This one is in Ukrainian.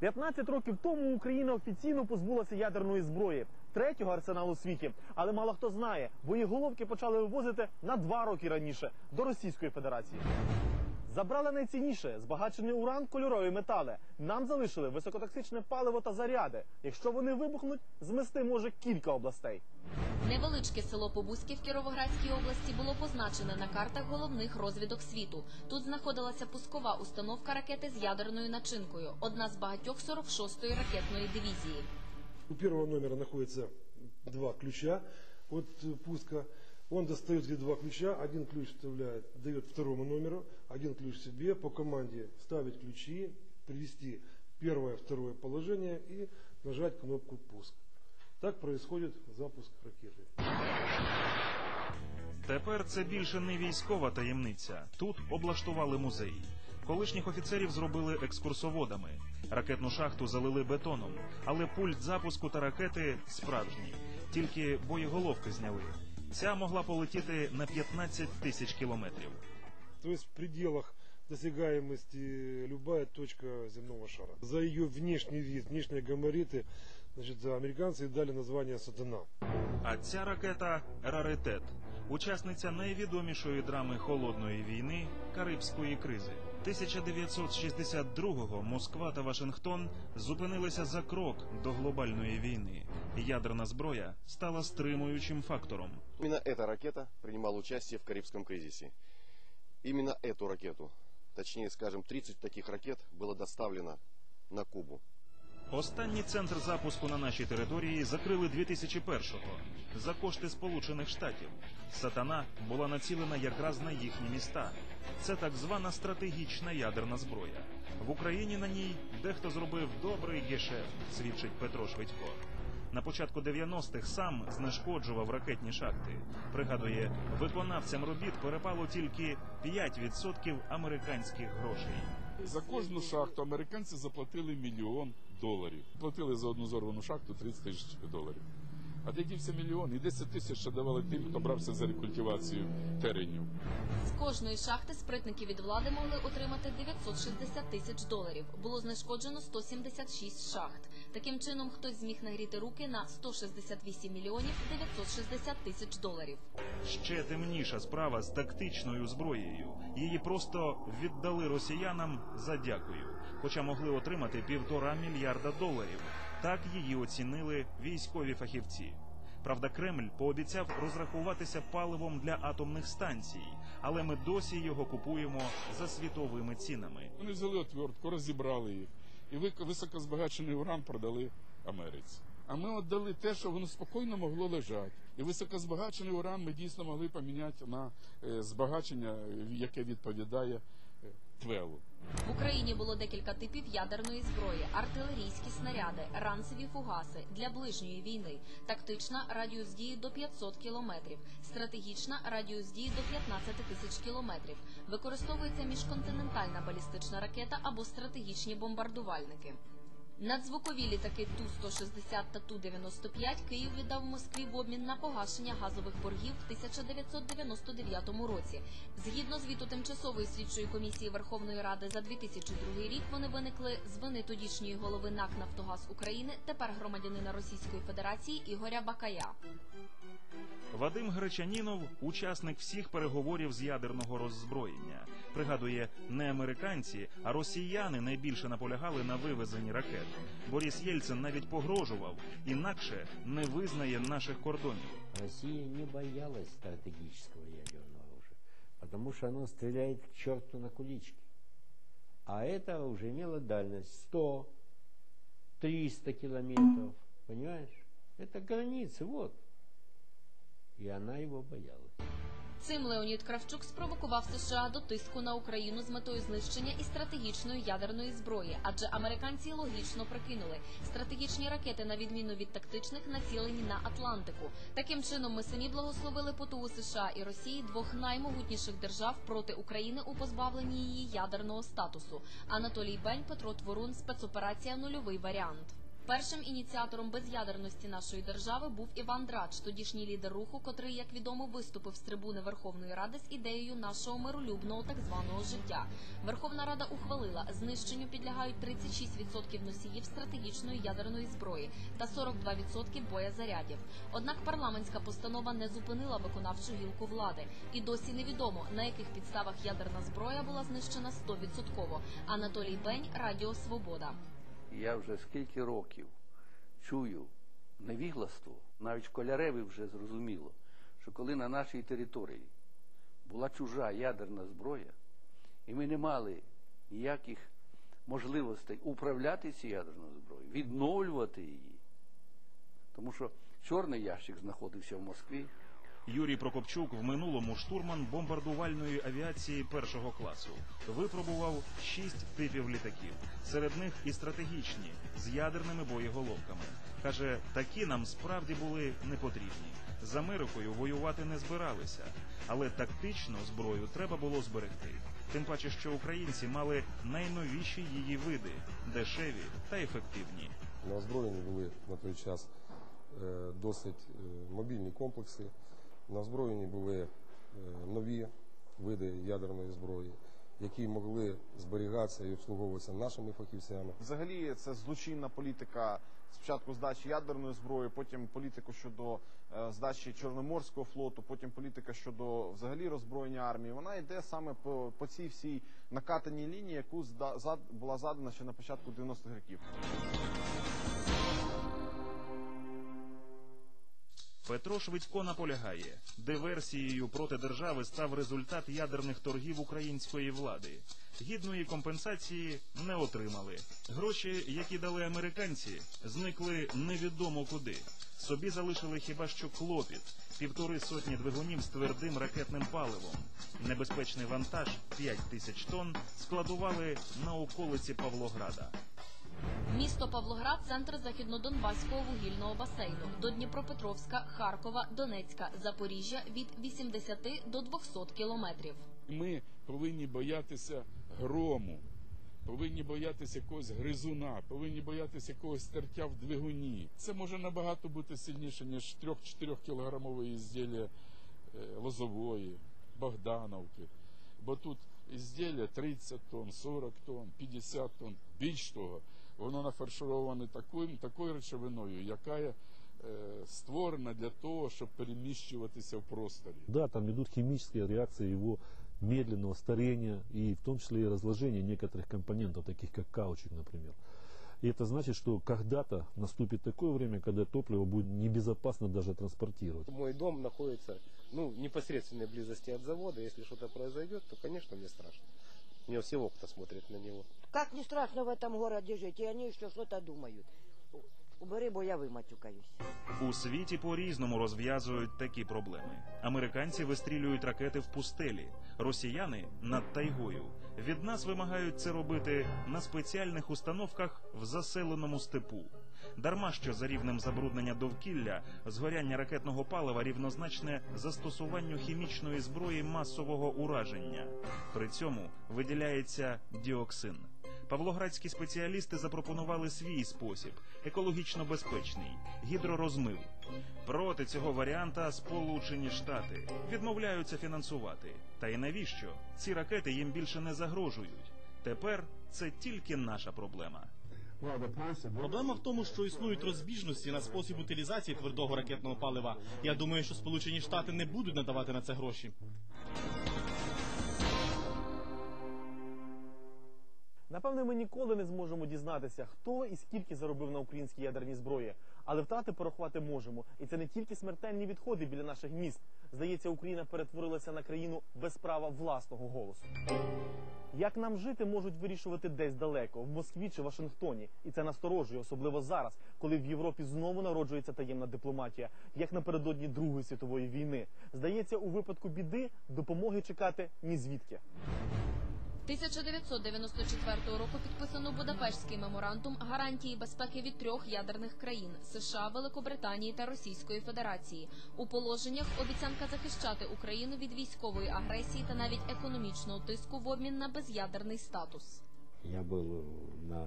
15 років тому Україна офіційно позбулася ядерної зброї, третього арсеналу світі. Але мало хто знає, боєголовки почали вивозити на два роки раніше до Російської Федерації. Забрали найцінніше збагачений уран, кольорові метали. Нам залишили високотоксичне паливо та заряди. Якщо вони вибухнуть, змести може кілька областей. Невеличке село Побузьке в Кіровоградській області було позначене на картах головних розвідок світу. Тут знаходилася пускова установка ракети з ядерною начинкою, одна з багатьох 46-ї ракетної дивізії. У первого номера находится два ключа от э, пуска. Он достает эти два ключа, один ключ вставляет, дает второму номеру, один ключ себе, по команде ставить ключи, привести первое, второе положение и нажать кнопку пуск. Так происходит запуск ракеты. Тепер це більше не військова таємниця. Тут облаштували музей. Колишніх офіцерів зробили екскурсоводами. Ракетну шахту залили бетоном, але пульт запуску та ракети справжній. Тільки боєголовки зняли. Ця могла полетіти на 15 тисяч кілометрів. То есть в пределах досягаемости любая точка земного шара. За ее внешний вид, внешние габариты, значит, американцы ей дали название «Сатана». А ця ракета раритет, учасниця найвідомішої драми холодної війни Карибської кризи. 1962-го Москва та Вашингтон зупинилися за крок до глобальної війни. Ядерна зброя стала стримуючим фактором. Именно эта ракета принимала участие в Карибском кризисе. Именно эту ракету, точнее скажем, 30 таких ракет было доставлено на Кубу. Останній центр запуску на нашій території закрили 2001-го за кошти Сполучених Штатів. Сатана була націлена якраз на їхні міста. Це так звана стратегічна ядерна зброя. В Україні на ній дехто зробив добрий гешефт, свідчить Петро Швидько. На початку 90-х сам знешкоджував ракетні шахти. Пригадує, виконавцям робіт перепало тільки 5% американських грошей. За кожну шахту американці заплатили мільйон доларів. Платили за одну зорвану шахту 30 тисяч доларів. А де дівся мільйон? І 10 тисяч ще давали тим, хто брався за рекультивацію теренів. З кожної шахти спритники від влади могли отримати 960 тисяч доларів. Було знешкоджено 176 шахт. Таким чином, хтось зміг нагріти руки на 168 мільйонів 960 тисяч доларів. Ще темніша справа з тактичною зброєю. Її просто віддали росіянам за дякую, хоча могли отримати півтора мільярда доларів. Так її оцінили військові фахівці. Правда, Кремль пообіцяв розрахуватися паливом для атомних станцій, але ми досі його купуємо за світовими цінами. Вони взяли отвертку, розібрали їх. І високозбагачений уран продали Америці. А ми віддали те, що воно спокійно могло лежати. І високозбагачений уран ми дійсно могли поміняти на е, збагачення, яке відповідає е, твелу. В Україні було декілька типів ядерної зброї: артилерійські снаряди, ранцеві фугаси для ближньої війни, тактична радіус дії до 500 кілометрів, стратегічна радіус дії до 15 тисяч кілометрів. Використовується міжконтинентальна балістична ракета або стратегічні бомбардувальники. Надзвукові літаки Ту-160 та Ту-95 Київ віддав Москві в обмін на погашення газових боргів в 1999 році. Згідно звіту тимчасової слідчої комісії Верховної Ради за 2002 рік, вони виникли з вини тодішньої голови НАК «Нафтогаз України», тепер громадянина Російської Федерації Ігоря Бакая. Вадим Гречанінов учасник всіх переговорів з ядерного роззброєння. Пригадує, не американці, а росіяни найбільше наполягали на вивезенні ракет. Борис Єльцин навіть погрожував, інакше не визнає наших кордонів. Россия не боялась стратегического ядерного оружия, потому что оно стреляет к черту на куличке. А это уже имело дальность 100, 300 километров, понимаешь? Это границы, вот. И она его боялась. Цим Леонід Кравчук спровокував США до тиску на Україну з метою знищення і стратегічної ядерної зброї, адже американці логічно прикинули стратегічні ракети, на відміну від тактичних, націлені на Атлантику. Таким чином, ми самі благословили потугу США і Росії двох наймогутніших держав проти України у позбавленні її ядерного статусу. Анатолій Бень, Петро Творун, спецоперація Нульовий варіант. Першим ініціатором без'ядерності нашої держави був Іван Драч, тодішній лідер руху, котрий, як відомо, виступив з трибуни Верховної Ради з ідеєю нашого миролюбного так званого життя. Верховна Рада ухвалила знищенню підлягають 36% носіїв стратегічної ядерної зброї та 42% боєзарядів. Однак парламентська постанова не зупинила виконавчу гілку влади, і досі невідомо на яких підставах ядерна зброя була знищена 100%. Анатолій Бень, Радіо Свобода. Я вже скільки років чую невігластво, навіть школяреві вже зрозуміло, що коли на нашій території була чужа ядерна зброя, і ми не мали ніяких можливостей управляти цією ядерною зброєю, відновлювати її. Тому що чорний ящик знаходився в Москві, Юрій Прокопчук в минулому штурман бомбардувальної авіації першого класу. Випробував шість типів літаків. Серед них і стратегічні з ядерними боєголовками. Каже, такі нам справді були не потрібні. З Америкою воювати не збиралися, але тактичну зброю треба було зберегти. Тим паче, що українці мали найновіші її види, дешеві та ефективні. На озброєнні були на той час е, досить е, мобільні комплекси. На озброєнні були е, нові види ядерної зброї, які могли зберігатися і обслуговуватися нашими фахівцями. Взагалі, це злочинна політика. Спочатку здачі ядерної зброї, потім політику щодо е, здачі Чорноморського флоту, потім політика щодо взагалі роззброєння армії. Вона йде саме по, по цій всій накатаній лінії, яку зда, зад, була задана ще на початку 90-х років. Петро Швидько наполягає, диверсією проти держави став результат ядерних торгів української влади. Гідної компенсації не отримали. Гроші, які дали американці, зникли невідомо куди. Собі залишили хіба що клопіт, півтори сотні двигунів з твердим ракетним паливом. Небезпечний вантаж 5 тисяч тонн складували на околиці Павлограда. Місто Павлоград центр західнодонбаського вугільного басейну до Дніпропетровська, Харкова, Донецька, Запоріжжя від 80 до 200 кілометрів. Ми повинні боятися грому, повинні боятися якогось гризуна, повинні боятися якогось тертя в двигуні. Це може набагато бути сильніше, ніж 3-4 кілограмове ізділля е, лозової, Богдановки. Бо тут ізділля 30 тонн, 40 тонн, 50 тонн. Більш того, воно нафаршироване такою, такою речовиною, яка є е, створена для того, щоб переміщуватися в просторі. Да, там идут химические реакции его медленного старения и в том числе и разложения некоторых компонентов, таких как каучук, например. И это значит, что когда-то наступит такое время, когда топливо будет небезопасно даже транспортировать. Мой дом находится ну, в непосредственной близости от завода. Если что-то произойдет, то, конечно, мне страшно. У меня все окна смотрят на него. Как не страшно в этом городе жить, и они еще что-то думают. Убери, бо я виматюкаюсь. У світі по-різному розв'язують такі проблеми. Американці вистрілюють ракети в пустелі, росіяни над тайгою. Від нас вимагають це робити на спеціальних установках в заселеному степу. Дарма що за рівнем забруднення довкілля згоряння ракетного палива рівнозначне застосуванню хімічної зброї масового ураження. При цьому виділяється діоксин. Павлоградські спеціалісти запропонували свій спосіб, екологічно безпечний гідророзмив. Проти цього варіанта Сполучені Штати відмовляються фінансувати. Та й навіщо? Ці ракети їм більше не загрожують. Тепер це тільки наша проблема. Проблема в тому, що існують розбіжності на спосіб утилізації твердого ракетного палива. Я думаю, що Сполучені Штати не будуть надавати на це гроші. Напевне, ми ніколи не зможемо дізнатися, хто і скільки заробив на українській ядерній зброї, але втрати порахувати можемо. І це не тільки смертельні відходи біля наших міст. Здається, Україна перетворилася на країну без права власного голосу. Як нам жити, можуть вирішувати десь далеко, в Москві чи Вашингтоні, і це насторожує, особливо зараз, коли в Європі знову народжується таємна дипломатія, як напередодні Другої світової війни. Здається, у випадку біди допомоги чекати ні звідки. 1994 року підписано Будапештський меморандум гарантії безпеки від трьох ядерних країн США, Великобританії та Російської Федерації. У положеннях обіцянка захищати Україну від військової агресії та навіть економічного тиску в обмін на без'ядерний статус. Я був на